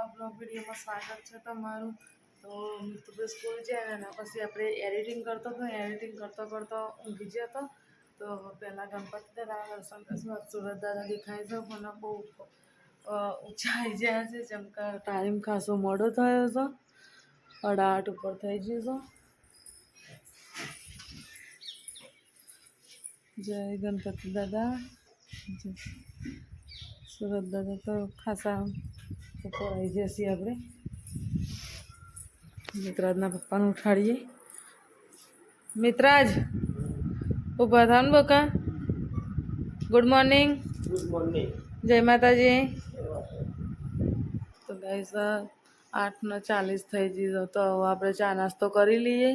નવા બ્લોગ વિડીયોમાં સ્વાગત છે તમારું. તો મિત્રભાઈ સ્કૂલ જાય અને એના પછી આપણે એડિટિંગ કરતો હતો એડિટિંગ કરતો કરતો ઊંઘી ગયો હતો. તો પહેલાં ગણપતિ દાદા દર્શન કરશું. સુરત દાદા દેખાય છે મને બહુ ઊંચાઈ ગયા છે, જેમ કે ટાઈમ ખાસો મોડો થયો અઢા આઠ ઉપર થઈ ગયો છે. જય ગણપતિ દાદા. જય સુરત દાદા તો ખાસા ઉપર આવી જશે આપણે. મિત્રાજના પપ્પાને ઉઠાડીએ. મિત્રાજ ઊભા થાવ ને બકા. ગુડ મોર્નિંગ ગુડ મોર્નિંગ જય માતાજી. તો ગાઈસ આઠને ચાલીસ થઈ ગયો તો હવે આપણે ચા નાસ્તો કરી લઈએ.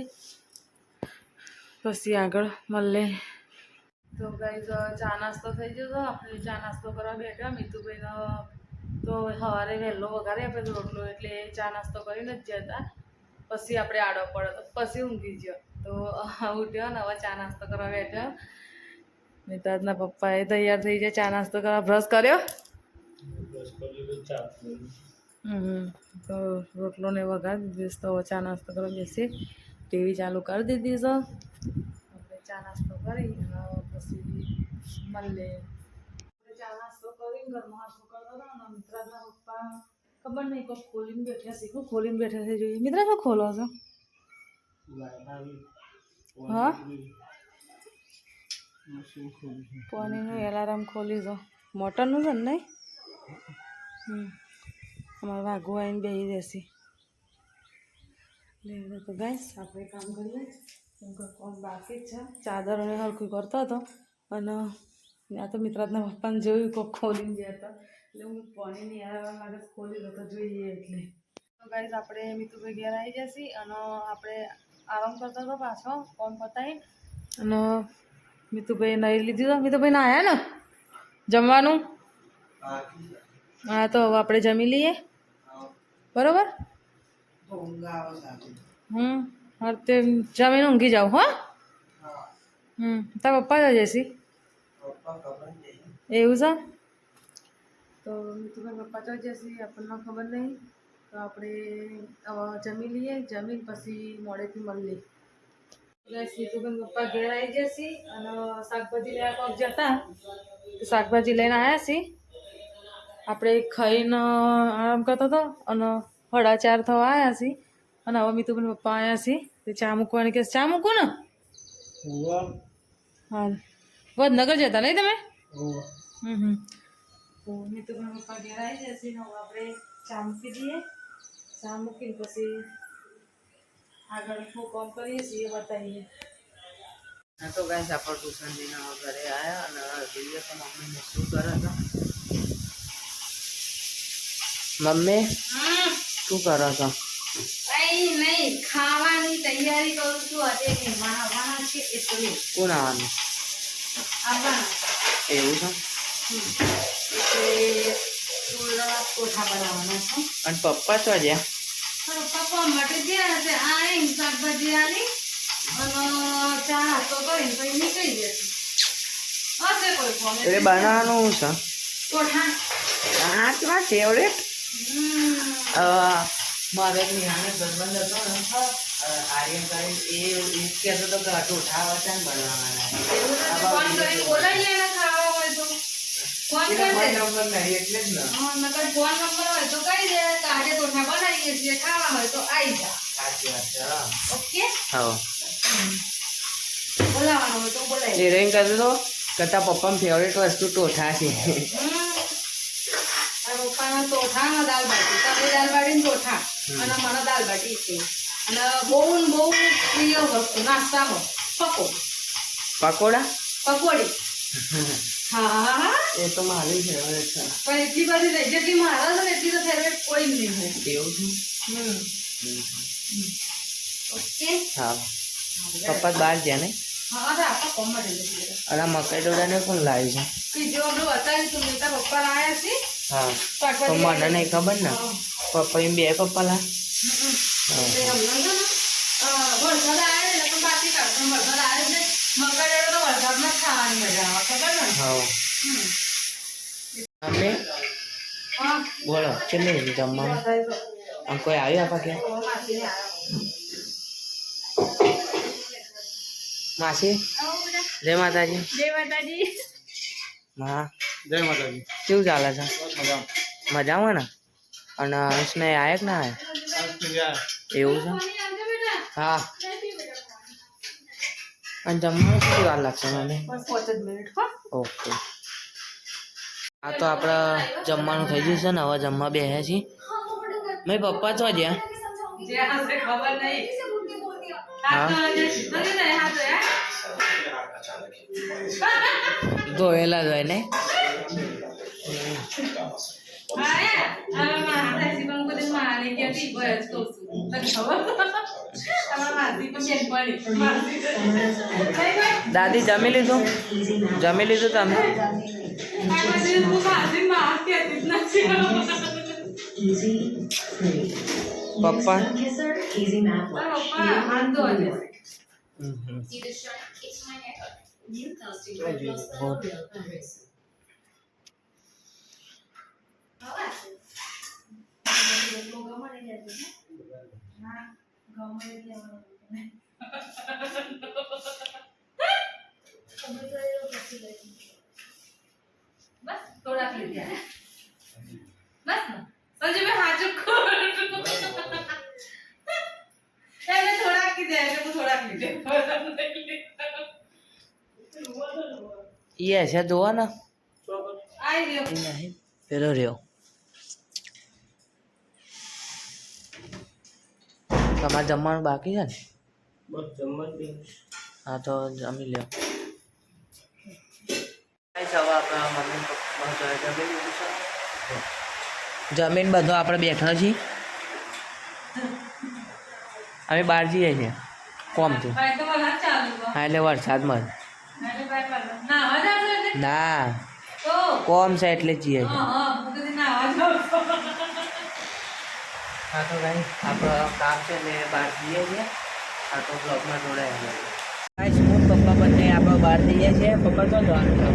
પછી આગળ મળીએ. તો ગાઈસ ચા નાસ્તો થઈ ગયો તો આપણે ચા નાસ્તો કરવા બેઠા. મીતુભાઈનો તો સવારે વહેલો વઘારે આપણે રોટલો એટલે ચા નાસ્તો કરીને જ જતા પછી આપણે આડો પડ્યો તો પછી ઊંઘી ગયો. તો ઉઠ્યો ને હવે ચા નાસ્તો કરવા બેઠ્યો મિતાજના પપ્પાએ તૈયાર થઈ જાય ચા નાસ્તો કરવા. બ્રશ કર્યો? તો રોટલો ને વઘાર દીધીશ તો ચા નાસ્તો કરવા બેસી. ટીવી ચાલુ કરી દીધી છે. આપણે ચા નાસ્તો કરી પછી મળીએ. ચા નહીં કોઈ ખોલીને બેઠા છે. ખોલીને બેઠા છે જોઈએ? મિત્રા, શું ખોલો છો? હા? પાણીનું એલાર્મ ખોલી દો. મોટરનું છે ને નહીં? અમારે વાઘો આવીને બેસી એટલે તો ગાઈશ આપણે કામ કરીએ. કેમ કે કોણ બાકી છે? ચાદરોને હરખું કરતો હતો. અને આ તો મિત્રાજના પપ્પાને જોયું કોક ખોલીને ગયા હતા. એટલે હું પાણી નહીં આવ્યા લાગે તો ખોલી દો તો જોઈએ એટલે. તો ગાઈઝ આપણે મિતુભાઈ ઘેર આવી જશે અને આપણે આરામ કરતા હતો પાછો કોમ પતાવી અને મિતુભાઈ નહીં લીધી તો મિતુભાઈ ના આવ્યા ને? જમવાનું? હા તો હવે આપણે જમી લઈએ. બરોબર? હમ હા તે જમીને ઊંઘી જાઉં હો. હમ તારા પપ્પા જ જશે? એવું છે? તો મિતુભાઈ પપ્પા તો જશે આપણને ખબર નહીં. તો આપણે જમી લઈએ જમીન પછી મોડેથી મળીએ એટલે સીતુભાઈ પપ્પા ઘેર આવી જશે અને શાકભાજી લેવા કોક જતા. શાકભાજી લઈને આવ્યા છીએ આપણે ખાઈને આરામ કરતો હતો અને સાડા ચાર થવા આવ્યા છીએ અને હવે મિતુભાઈ પપ્પા આવ્યા છીએ તે ચા મૂકવાની કે ચા મૂકો ને? હા વડનગર જતા નહીં તમે હમ હમ તો મિતુભાઈ પપ્પા ઘેર આવી જશે ને હવે આપણે ચા મૂકી દઈએ ચા મૂકીને પછી આગળ શું કામ કરીએ છીએ એ બતાવીએ હા તો ગાઈસ આપણે ટ્યુશન જઈને હવે ઘરે આવ્યા અને જોઈએ તો મમ્મીને શું કરે છે મમ્મી શું કરો છો કઈ નહીં ખાવાની તૈયારી કરું છું આજે મહેમાન આવવાના છે એટલે કોણ આવવાનું આવવાના એવું છે? અને પપ્પા તો જ્યાં પપ્પા માટે ગયા છે? આ એમ શાકભાજી આલી અને ચા તો કરીને પછી નીકળી જશે હશે કોઈ ફોન એટલે બનાવવાનું છે કોઠા તમારા ફેવરેટ. મારે એક નિહાળે હતો ને અ, આર્યન કરીને એ કે વચન બનાવવાના તો ફોન કરીને બોલાવીએ ને ખાવા હોય તો. કરી દે. નંબર નહીં એટલે જ ને. હા, નકર ફોન નંબર હોય તો કહી દે કે આજે કોઠા બનાવીએ છીએ ખાવા હોય તો આવી જા. સાચી વાત છે ઓકે? હા. બોલાવાનું હોય તો બોલાય એ રહીને કહેતો હતો કે તારા પપ્પાની ફેવરેટ વસ્તુ ટોઠા છે. પપ્પાના ટોઠા ના દાલ બાટી. તમે દાલ બાટી ને ચોથા અને મને દાલ બાટી છે. અને બહુ બહુ પ્રિય વસ્તુ. નાસ્તામાં પકો પકોડા. પકોડી? હા હા. હા એ તો મારી ફેવરેટ છે. પણ એટલી બધી નહીં. જેટલી મારા છે એટલી તો ફેવરેટ કોઈ નહીં હોય. એવું છે? ઓકે. હા. પપ્પા બહાર ગયા ને આ મકાઈ ડોડાને કોણ લાવી છે? પપ્પા લાવ્યા છે. હા. તો મને નહીં ખબર ને. પપ્પા એમ બે પપ્પા લા વરસાદ આવે એટલે પણ બાકી કાઢો. વરસાદ આવે એટલે મકાઈ તો વરસાદમાં જ ખાવાની મજા આવે ખબર ને? હા. હમ. મમ્મી હા. બોલો કેટલી હતી જમવાનું? આમ કોઈ આવ્યું આપા કે? માસી જય માતાજી. જય માતાજી. હા. જય માતાજી. કેવું ચાલે છે? મજા મજામાં. ને? અને અંશને આયા ના આયા? એવું છે? હા. અને જમવાનું કેટલી વાર લાગશે મને? ઓકે. આ તો આપણે જમવાનું થઈ ગયું છે ને, હવે જમવા બેસે છીએ મેં પપ્પા છો જ્યાં. ધોયેલા જ હોય ને? દાદી જમી લીધું? જમી લીધું તમે પપ્પા? થોડાક લીધા બસ ને સંજયભાઈ હાજર ખોર એને થોડાક કીધા એટલે હું થોડાક લીધા એ છે જોવા ને આઈ રહ્યો. નહીં. પેલો રહ્યો. તમારે જમવાનું બાકી છે ને? બસ હા તો જમી લ્યો. જમીન બધો આપણે બેઠા છીએ. અમે બહાર જઈએ છીએ કોમથી. ચાલુ હતો. હા એટલે વરસાદમાં? ના કોમ છે એટલે જ જઈએ છીએ હા હા હું કીધું નાહવા જાઉં છું. હા તો ભાઈ આપણો કામ છે ને બહાર જઈએ છીએ. આ તો બ્લોગમાં જોડાયા ગાઈસ હું પપ્પા બંને આપણે બહાર જઈએ છીએ. પપ્પા તો જવાનું છે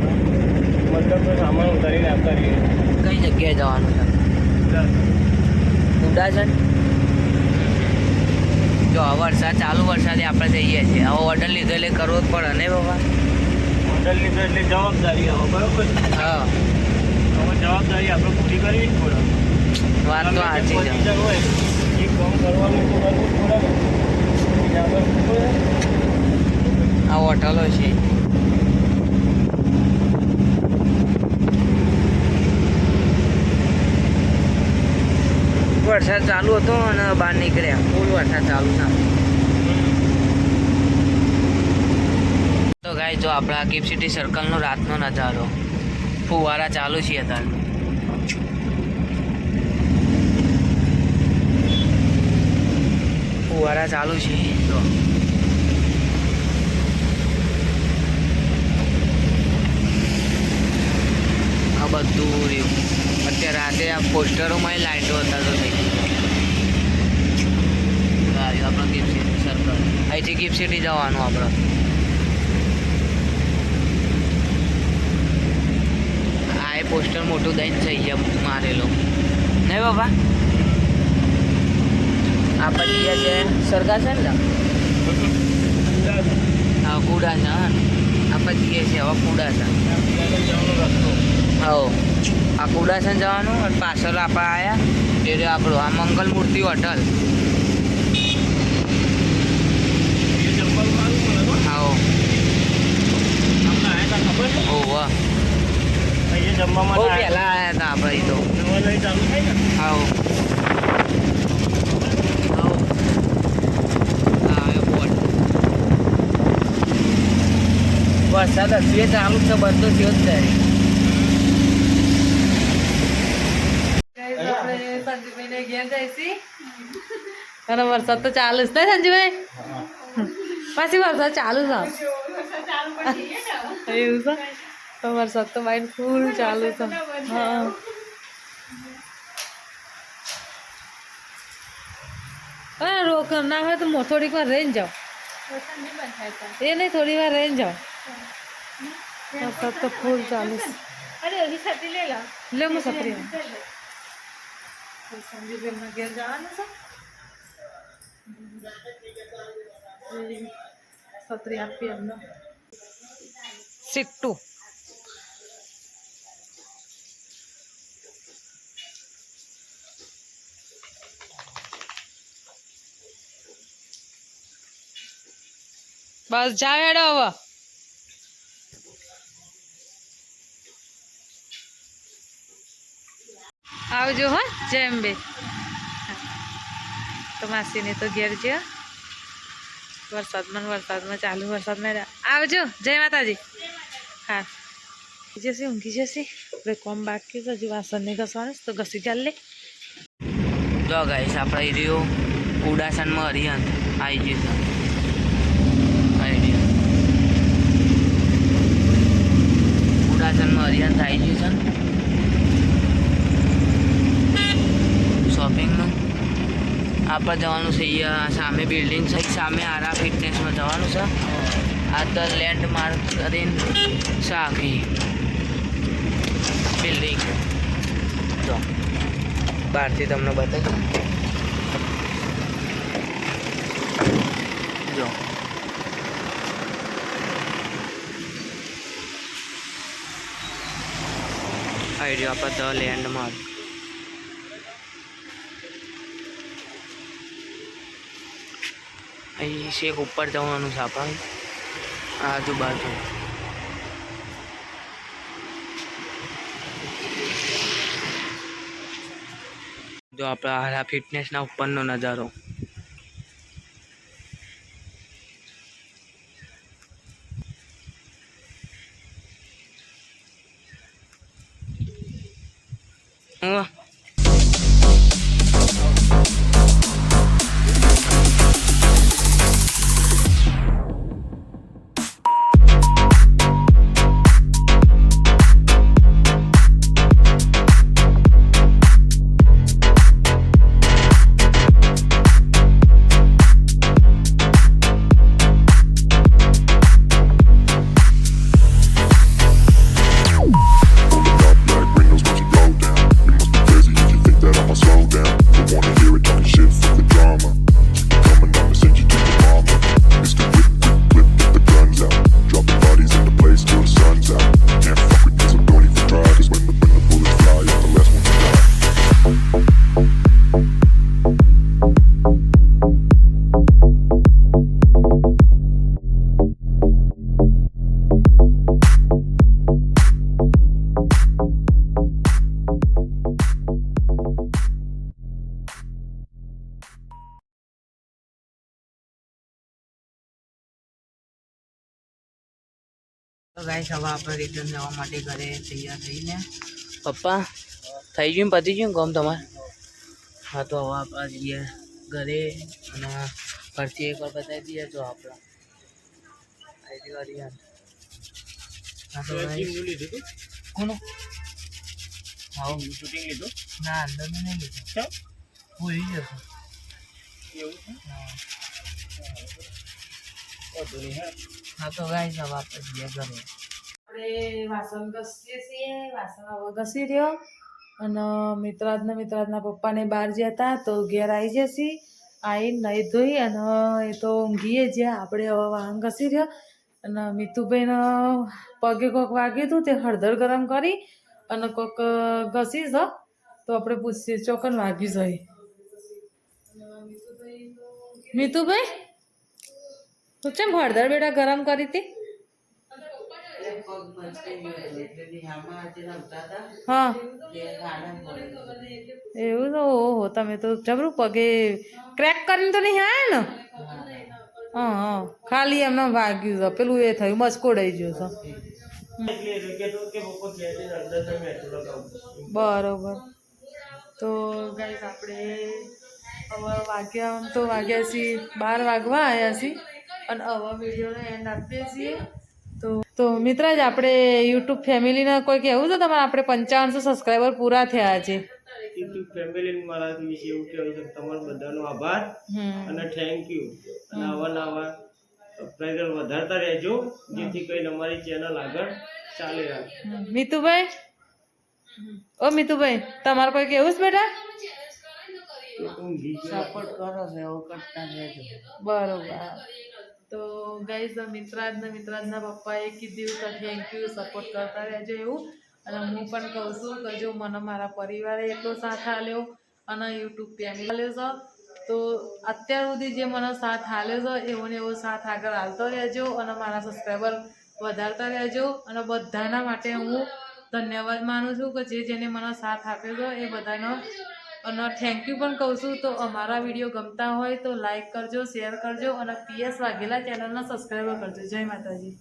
મતલબ તો સામાન ઉતારીને આવતા રહીએ. કઈ જગ્યાએ જવાનું છે? ઉડાસન જો વરસાદ ચાલુ વરસાદે આપણે જઈએ છીએ. હવે ઓર્ડર લીધો એટલે કરવો જ પડે ને બાબા હોટલ લીધો એટલે જવાબદારી હવે બરોબર? હા. હવે જવાબદારી આપણે પૂરી કરવી જ પડે. વાત તો સાચી છે? આ હોટલો છે. વરસાદ ચાલુ હતો અને બહાર નીકળ્યા. ફૂલ વરસાદ ચાલુ ના તો ગાય જો આપણા ગિફ્ટ સિટી સર્કલનો રાતનો નજારો, ફુવારા ચાલુ છે અત્યારે ફુવારા ચાલુ છે. જો આ બધું રહ્યું. અત્યારે રાતે આ પોસ્ટરોમાં લાઇટો હતા તો થઈ ગયું આપણે ગિફ્ટ સિટી સર્કલ અહીંથી ગિફ્ટ સિટી જવાનું આપણે. આ પોસ્ટર મોટું દઈને થઈ ગયા મારેલો. નહીં બાપા? આ છે. સરકાર છે ને? હા, કુડા છે, હા. આ પછી છે, હવે કુડા છે. હો આ કુડાસન જવાનું, અને પાછળ આપણે આવ્યા એટલે આપણું, આ મંગલ મૂર્તિ હોટલ હો. જમવા માટે પહેલાં આવ્યા હતા આપણે તો. જમવા નહીં ચાલુ થાય ને આવો આવો હા હવે બોટ વરસાદ હજુ ચાલુ છે. બધું થયો જ જાય. અને વરસાદ તો ચાલુ જ થાય સંજુભાઈ પાછી વરસાદ ચાલુ છે. એવું છે? તો વરસાદ તો બાઈન ફૂલ ચાલુ છે. હા. હા રોક ના હોય તો થોડીક વાર રહીને જાઓ. એ નહીં થોડી વાર રહીને જાઓ. વરસાદ તો ફૂલ ચાલુ છે લે હું સપરી તો સંજુબેનના ઘેર જવાનું છે એ છત્રી આપી એમને સિટ્ટુ બસ જાવ હેડો હવે આવજો હો જેમ બે તો માસીને તો ઘેર છે વરસાદમાં વરસાદમાં ચાલુ, વરસાદમાં આવજો, જય માતાજી. હા. જશે, ઊંઘી જશે. આપણે કોમ બાકી છે, હજુ વાસણ નહીં ઘસવાનું તો ઘસી ચાલ લે. જો ગાઈશ આપણે રહ્યો ઉડાસનમાં હરિયંત આવી ગયું ઉડાસનમાં હરિયંત આવી ગયું છે. શોપિંગનું આપણે જવાનું છે અહીંયા સામે બિલ્ડિંગ છે. સામે આરા ફિટનેસમાં જવાનું છે. આ તો લેન્ડમાર્ક કરીને સાખી બિલ્ડિંગ તો બહારથી તમને બતાવી જો. આઈડિયો આપણે ધ લેન્ડમાર્ક અહીં શેક ઉપર જવાનું છે આપણે. આજુબાજુ. જો આપણા હારા ફિટનેસના ઉપરનો નજારો. તો ગાઈસ હવે આપણે રિટર્ન જવા માટે ઘરે તૈયાર થઈને પપ્પા થઈ ગયું ને પતી ગયું ને કામ તમારે? હા તો હવે આપણે જઈએ ઘરે અને ફરતી એકવાર બતાવી દઈએ જો આપણે. આઈડી વાળી હા તો કોનું? હા શૂટિંગ લીધું. ના અંદર નહીં લીધું. ભૂલી જશે એવું હા. વાંધો નહીં હા તો ગાઈસ હવે આપણે જઈએ ઘરે. આપણે વાસણ ઘસીએ છીએ વાસણ હવે ઘસી રહ્યો. અને મિત્રાજના મિત્રાજના પપ્પાને બહાર ગયા હતા તો ઘેર આવી જશે. આવીને નહીં ધોઈ અને એ તો ઊંઘીએ જ્યાં. આપણે હવે વાહન ઘસી રહ્યો. અને મીતુભાઈને પગે કોક વાગ્યું હતું તે હળદર ગરમ કરી અને કોક ઘસી જ. તો આપણે પૂછીએ ચોકન વાગ્યું છે. મીતુભાઈ? તું કેમ હળદર બેટા ગરમ કરી હતી? હા. એવું તો, ઓહો, તમે તો જબરું પગે ક્રેક કરીને તો નહીં આવે ને? હા હા. ખાલી એમને વાગ્યું છે. પેલું એ થયું, મસ્કોડાઈ ગયું છે. બરોબર. તો ગાઈસ આપણે વાગ્યા આમ તો વાગ્યા છીએ, બાર વાગવા આવ્યા છીએ. અને આવા વિડીયોને એન્ડ આપીએ છીએ. તો તો મિત્ર જ આપણે યુટ્યુબ ફેમિલીના કોઈ કહેવું છે? તમારે આપણે પંચાવનસો સબસ્ક્રાઈબર પૂરા થયા છે. યુટ્યુબ ફેમિલી મારા વિશે એવું કહેવું છે તમારો બધાનો આભાર હમ. અને થેન્ક યુ અને આવા નવા સબસ્ક્રાઈબર વધારતા રહેજો જેથી કરીને અમારી ચેનલ આગળ ચાલી રહે. મિતુભાઈ? ઓ મિતુભાઈ તમારે કોઈ કેવું છે બેટા? સપોર્ટ કરો છો એવું કરતા રહેજો. બરોબર. તો ગાઈઝ મિત્રાજના મિત્રાજના પપ્પાએ કીધું કે થેન્ક યુ સપોર્ટ કરતા રહેજો એવું. અને હું પણ કહું છું કે જો મને મારા પરિવારે એટલો સાથ આલ્યો અને યુટ્યુબ ફેમિલી આલ્યો છે, તો અત્યાર સુધી જે મને સાથ હાલ્યો છે, એવો ને એવો સાથ આગળ હાલતો રહેજો અને મારા સબસ્ક્રાઈબર વધારતા રહેજો. અને બધાના માટે હું ધન્યવાદ માનું છું કે જે જેને મને સાથ આપ્યો છે, એ બધાનો અને થેન્ક યુ પણ કહું છું, તો અમારા વીડિયો ગમતા હોય તો લાઈક કરજો શેર કરજો અને પીએસ વાઘેલા ચેનલને સબસ્ક્રાઈબર કરજો. જય માતાજી.